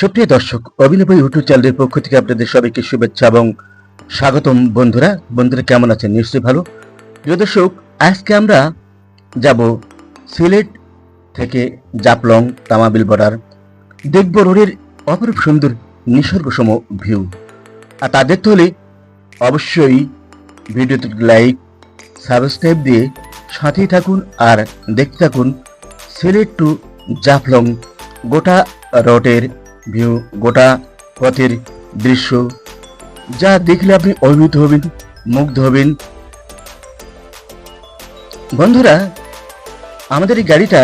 সুপ্রিয় দর্শক, অভিনব ইউটিউব চ্যানেলের পক্ষ থেকে আপনাদের সবাইকে শুভেচ্ছা এবং স্বাগতম বন্ধুরা। বন্ধুরা কেমন আছেন? নিশ্চয়ই ভালো। প্রিয় দর্শক, আজকে আমরা যাব সিলেট থেকে জাপলং তামাবিল বর্ডার, দেখব রোডের অপরূপ সুন্দর নিসর্গসম ভিউ। আর তা দেখতে হলে অবশ্যই ভিডিওতে লাইক, সাবস্ক্রাইব দিয়ে সাথেই থাকুন আর দেখতে থাকুন সিলেট টু জাফলং গোটা রোডের ভিউ, গোটা পথের দৃশ্য। যা দেখলে আপনি অভিভূত হবেন, মুগ্ধ হবেন। বন্ধুরা, আমাদের এই গাড়িটা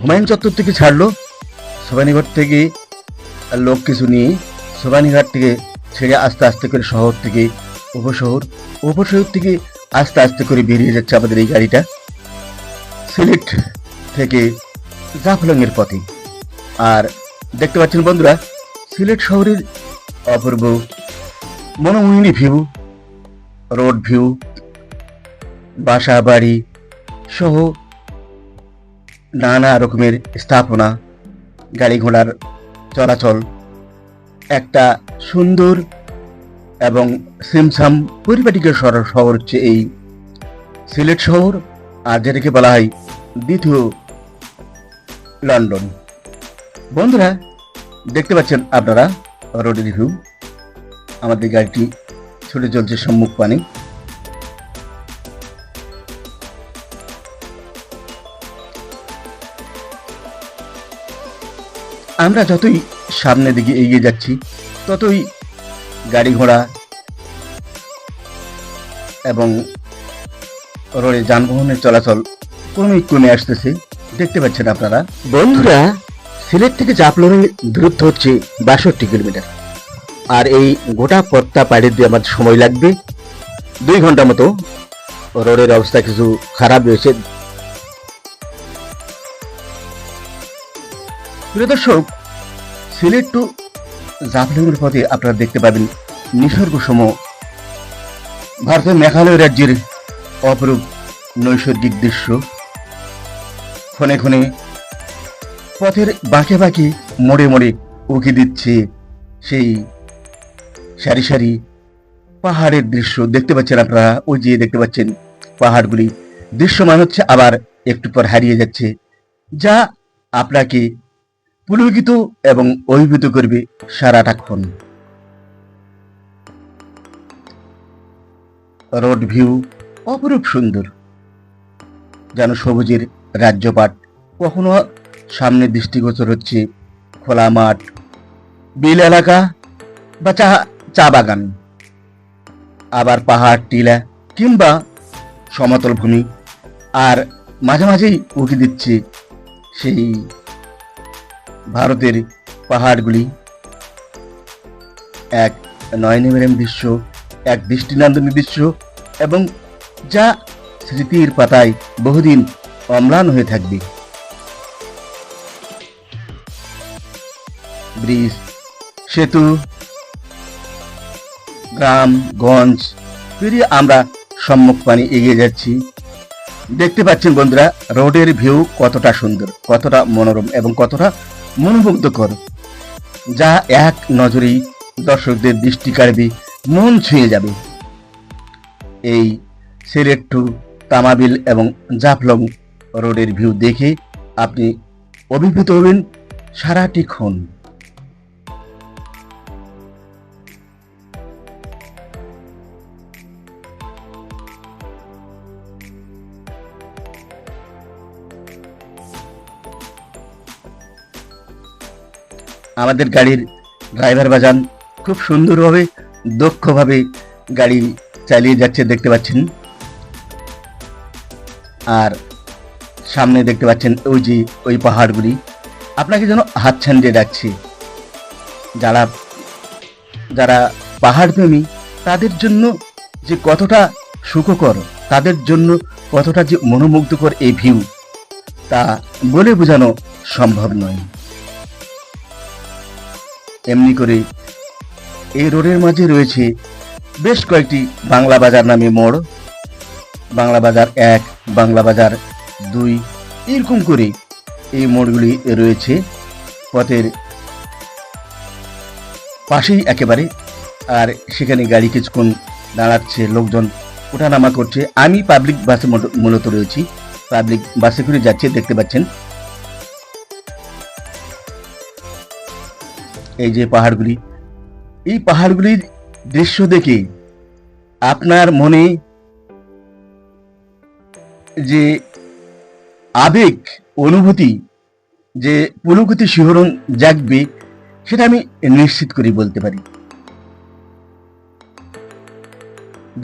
হুমায়ুন চত্বর থেকে ছাড়লো। সোবানীঘাট থেকে লোক কিছু নিয়ে সোবানীঘাট থেকে ছেড়ে আস্তে আস্তে করে শহর থেকে উপশহর উপশহর থেকে আস্তে আস্তে করে বেরিয়ে যাচ্ছে আমাদের এই গাড়িটা। সিলেট থেকে জাফলংয়ের পথে। আর দেখতে পাচ্ছেন বন্ধুরা, সিলেট শহরের অপূর্ব মনোমোহিনী ভিউ রোড ভিউ বাসা বাড়ি সহ নানা রকমের স্থাপনা, গাড়ি ঘোড়ার চলাচল, একটা সুন্দর এবং সিমসাম পরিপাটিকের শহর শহর হচ্ছে এই সিলেট শহর, আর যেটাকে বলা হয় দ্বিতীয় লন্ডন। বন্ধুরা, দেখতে পাচ্ছেন আপনারা রোডের ভিউ। আমাদের গাড়িটি ছুটে চলছে সম্মুখ পানে। আমরা যতই সামনের দিকে এগিয়ে যাচ্ছি, ততই গাড়ি ঘোড়া এবং রোডে যানবাহনের চলাচল ক্রমেই কমে আসতেছে। দেখতে পাচ্ছেন আপনারা। বন্ধুরা সিলেট থেকে জাফলংয়ের দূরত্ব হচ্ছে বাষট্টি কিলোমিটার। আর এই গোটা পথটা পাড়ি দিয়ে আমার সময় লাগবে। দুই ঘণ্টা মতো রোডের অবস্থা কিছু খারাপ রয়েছে। প্রিয় দর্শক, সিলেট টু জাফলংয়ের পথে আপনারা দেখতে পাবেন নিসর্গ সম ভারতের মেঘালয় রাজ্যের অপরূপ নৈসর্গিক দৃশ্য। ক্ষণে ক্ষণে পথের বাঁকে বাঁকে মোড়ে মোড়ে উঁকি দিচ্ছে সেই সারি সারি পাহাড়ের দৃশ্য। দেখতে পাচ্ছেন আপনারা, ওই যে দেখতে পাচ্ছেন পাহাড়গুলি। দৃশ্যমান হচ্ছে, আবার একটু পর হারিয়ে যাচ্ছে। যা আপনাকে পুলকিত এবং অভিভূত করবে সারাটাক্ষণ রোড ভিউ অপরূপ সুন্দর। যেন সবুজের রাজ্যপাট কখনো সামনে দৃষ্টিগোচর হচ্ছে, খোলা মাঠ, বিল এলাকা বা চা চা বাগান, আবার পাহাড়, টিলা কিংবা সমতল ভূমি। আর মাঝে মাঝেই উঠে দিচ্ছে সেই ভারতের পাহাড়গুলি। এক নয়নেমেরম দৃশ্য, এক দৃষ্টিনন্দনী দৃশ্য এবং যা স্মৃতির পাতায় বহুদিন অম্লান হয়ে থাকবে। ব্রিজ, সেতু, গ্রাম, গঞ্জ, পেরিয়ে আমরা সম্মুখ পানি এগিয়ে যাচ্ছি। দেখতে পাচ্ছেন বন্ধুরা, রোডের ভিউ কতটা সুন্দর, কতটা মনোরম এবং কতটা মনোমুগ্ধকর, যা এক নজরেই দর্শকদের দৃষ্টি কাড়বে, মন ছুঁয়ে যাবে। এই সিলেট তামাবিল এবং জাফলং রোডের ভিউ দেখে আপনি অভিভূত হবেন সারাটি সারাটিক্ষণ আমাদের গাড়ির ড্রাইভার বাজান খুব সুন্দরভাবে, দক্ষভাবে গাড়ি চালিয়ে যাচ্ছে, দেখতে পাচ্ছেন। আর সামনে দেখতে পাচ্ছেন ওই যে ওই পাহাড়গুলি। আপনাকে যেন হাতছান দিয়ে ডাকছে। যারা যারা পাহাড় প্রেমী তাদের জন্য যে কতটা সুখকর, তাদের জন্য কতটা যে মনোমুগ্ধকর এই ভিউ তা বলে বোঝানো সম্ভব নয়। এমনি করে এই রোডের মাঝে রয়েছে বেশ কয়েকটি বাংলা বাজার নামে মোড়। বাংলা বাজার এক, বাংলা বাজার দুই, এরকম করে এই মোড়গুলি রয়েছে। পথের পাশেই একেবারে, আর সেখানে গাড়ি কিছুক্ষণ দাঁড়াচ্ছে লোকজন। ওঠানামা করছে। আমি পাবলিক বাসে মূল- মূলত রয়েছি। পাবলিক বাসে করে যাচ্ছে, দেখতে পাচ্ছেন। এই যে পাহাড়গুলি, এই পাহাড়গুলির দৃশ্য দেখে আপনার মনে যে আবেগ, অনুভূতি, যে পুলকতি শিহরণ জাগবে, সেটা আমি নিশ্চিত করে বলতে পারি।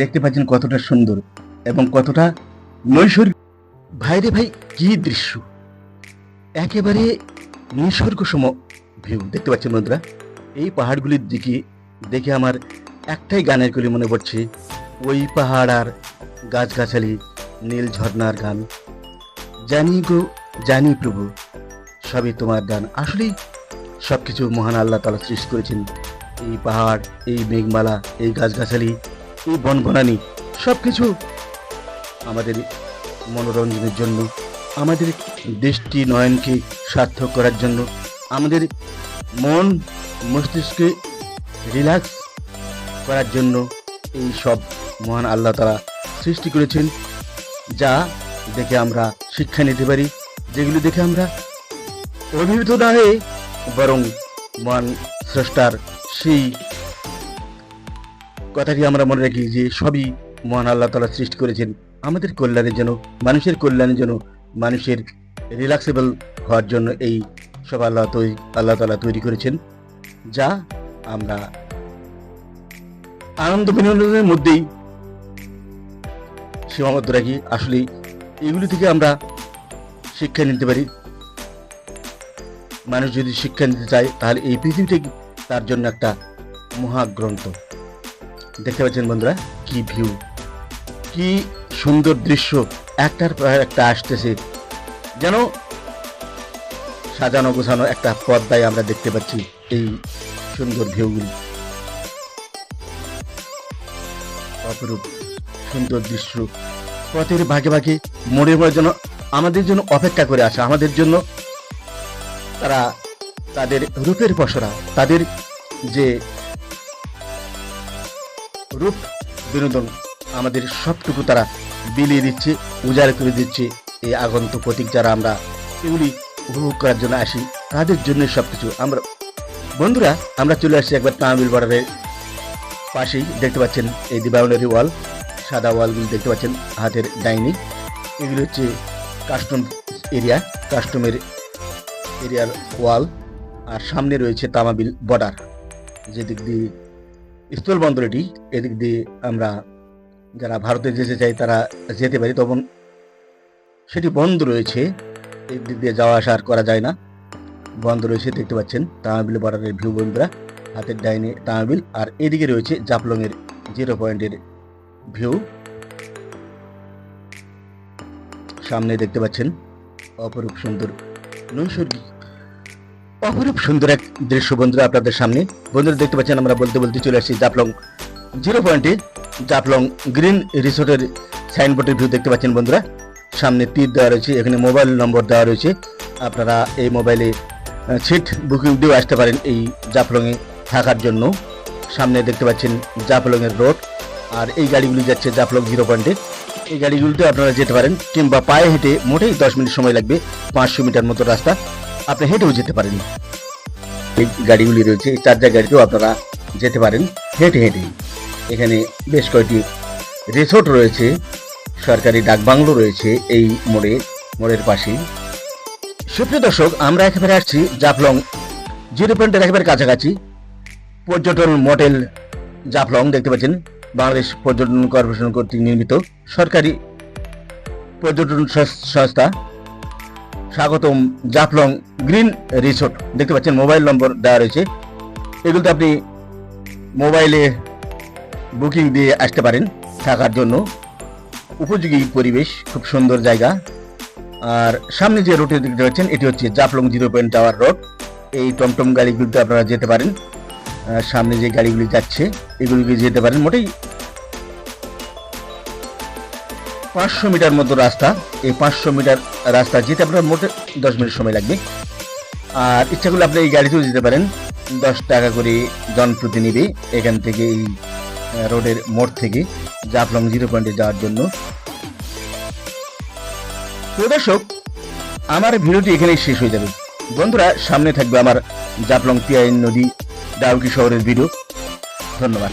দেখতে পাচ্ছেন কতটা সুন্দর এবং কতটা নৈসর্গিক ভাইরে ভাই, কি দৃশ্য। একেবারে নিসর্গ সম ভিউ, দেখতে পাচ্ছেন বন্ধুরা? এই পাহাড়গুলির দিকে দেখে আমার একটাই গানের কলি মনে পড়ছে, ওই পাহাড় আর গাছগাছালি, নীল ঝর্ণার গান। জানি গো, জানি প্রভু, সবই তোমার গান। আসলেই সব কিছু মহান আল্লাহ তালা সৃষ্টি করেছেন। এই পাহাড়, এই মেঘমালা, এই গাছগাছালি, এই বনবনানি সব কিছু আমাদের মনোরঞ্জনের জন্য, আমাদের দৃষ্টি নয়নকে সার্থক করার জন্য আমাদের মন, মস্তিষ্কে রিল্যাক্স করার জন্য এই সব মহান আল্লাহ তারা সৃষ্টি করেছেন, যা দেখে আমরা শিক্ষা নিতে পারি, যেগুলি দেখে আমরা অভিভূত না হয়ে বরং মহান স্রষ্টার সেই কথাটি আমরা মনে রাখি যে সবই মহান আল্লাহ তালা সৃষ্টি করেছেন। আমাদের কল্যাণের জন্য, মানুষের কল্যাণের জন্য, মানুষের রিল্যাক্সেবল হওয়ার জন্য এই সব আল্লাহ তৈরি আল্লাহ তালা তৈরি করেছেন। যা আমরা আনন্দ বিনোদনের মধ্যেই সীমাবদ্ধ রাখি। আসলে এগুলি থেকে আমরা শিক্ষা নিতে পারি। মানুষ যদি শিক্ষা নিতে চায়, তাহলে এই পৃথিবীটা তার জন্য একটা মহাগ্রন্থ। দেখতে পাচ্ছেন বন্ধুরা, কি ভিউ কি সুন্দর দৃশ্য। একটার পর একটা আসতেছে। যেন সাজানো গোছানো একটা পর্দায় আমরা দেখতে পাচ্ছি এই সুন্দর ভিউগুলি। অপরূপ সুন্দর দৃশ্য। পথের ভাগে ভাগে মোড়ে মোড়ে যেন আমাদের জন্য অপেক্ষা করে আছে, আমাদের জন্য তারা তাদের রূপের পসরা তাদের যে রূপ বিনোদন আমাদের সবটুকু তারা বিলিয়ে দিচ্ছে, উজাড় করে দিচ্ছে এই আগন্ত প্রতীক যারা আমরা, এগুলি উপভোগ করার জন্য আসি। তাদের জন্য সবকিছু। আমরা বন্ধুরা, আমরা চলে আসছি একবার তামিল বর্ডারের পাশেই। দেখতে পাচ্ছেন এই যে বাউন্ডারি ওয়াল। সাদা ওয়ালগুলি দেখতে পাচ্ছেন হাতের ডাইনি। এগুলি হচ্ছে কাস্টম এরিয়া, কাস্টমের এরিয়ার ওয়াল। আর সামনে রয়েছে তামাবিল বর্ডার। যেদিক দিয়ে স্থল বন্দর এটি এদিক দিয়ে আমরা যারা ভারতে যেতে চাই, তারা যেতে পারি। তখন সেটি বন্ধ রয়েছে। দিক দিয়ে যাওয়া আসা আর করা যায় না। বন্ধ রয়েছে, দেখতে পাচ্ছেন তামাবিল বর্ডারের ভিউ বন্ধুরা, হাতের ডাইনে তামাবিল আর এদিকে রয়েছে জাফলংয়ের জিরো পয়েন্টের ভিউ সামনে দেখতে পাচ্ছেন, অপরূপ সুন্দর, নৈসর্গিক, অপরূপ সুন্দর এক দৃশ্য বন্ধুরা আপনাদের সামনে। বন্ধুরা, দেখতে পাচ্ছেন, আমরা বলতে বলতে চলে আসছি জাপলং জিরো পয়েন্টে জাপলং গ্রিন রিসোর্টের সাইনবোর্ডের ভিউ দেখতে পাচ্ছেন বন্ধুরা। সামনে তীর দেওয়া রয়েছে, এখানে মোবাইল নম্বর দেওয়া রয়েছে। আপনারা এই মোবাইলে সিট বুকিং দিয়েও আসতে পারেন এই জাফলংয়ে থাকার জন্য। সামনে দেখতে পাচ্ছেন জাফলংয়ের রোড আর এই গাড়িগুলি যাচ্ছে জাফলং জিরো পয়েন্টে এই গাড়িগুলিতে আপনারা যেতে পারেন, কিংবা পায়ে হেঁটে মোটেই দশ মিনিট সময় লাগবে, পাঁচশো মিটার মতো রাস্তা, আপনি হেঁটেও যেতে পারেন। এই গাড়িগুলি রয়েছে, এই চার গাড়িতেও আপনারা যেতে পারেন, হেঁটে হেঁটে। এখানে বেশ কয়েকটি রিসোর্ট রয়েছে। সরকারি ডাকবাংলো রয়েছে এই মোড়ে, মোড়ের পাশেই। সুপ্রিয় দর্শক, আমরা একেবারে আসছি জাফলং জিরো পয়েন্টের একেবারে কাছাকাছি। পর্যটন মডেল জাফলং, দেখতে পাচ্ছেন, বাংলাদেশ পর্যটন কর্পোরেশন কর্তৃক নির্মিত সরকারি পর্যটন সংস্থা। স্বাগতম জাফলং গ্রিন রিসোর্ট, দেখতে পাচ্ছেন, মোবাইল নম্বর দেওয়া রয়েছে। এগুলোতে আপনি মোবাইলে বুকিং দিয়ে আসতে পারেন থাকার জন্য। উপযোগী পরিবেশ, খুব সুন্দর জায়গা। আর সামনে যে রোডে দেখতে পাচ্ছেন, এটি হচ্ছে Jaflong zero point tower road. এই টমটম গাড়িগুলিতে আপনারা যেতে পারেন। সামনে যে গাড়িগুলি যাচ্ছে, এগুলিকে যেতে পারেন। মোটেই পাঁচশো মিটার মতো রাস্তা। এই পাঁচশো মিটার রাস্তা যেতে আপনার মোটে দশ মিনিট সময় লাগবে। আর ইচ্ছা করলে আপনি এই গাড়িতেও যেতে পারেন। দশ টাকা করে জন প্রতি নিবে এখান থেকে এই রোডের মোড় থেকে জাফলং জিরো পয়েন্টে যাওয়ার জন্য। প্রদর্শক আমার ভিডিওটি এখানেই শেষ হয়ে যাবে। বন্ধুরা, সামনে থাকবে আমার জাফলং পিয়াইন নদী ডাউকি শহরের ভিডিও। ধন্যবাদ।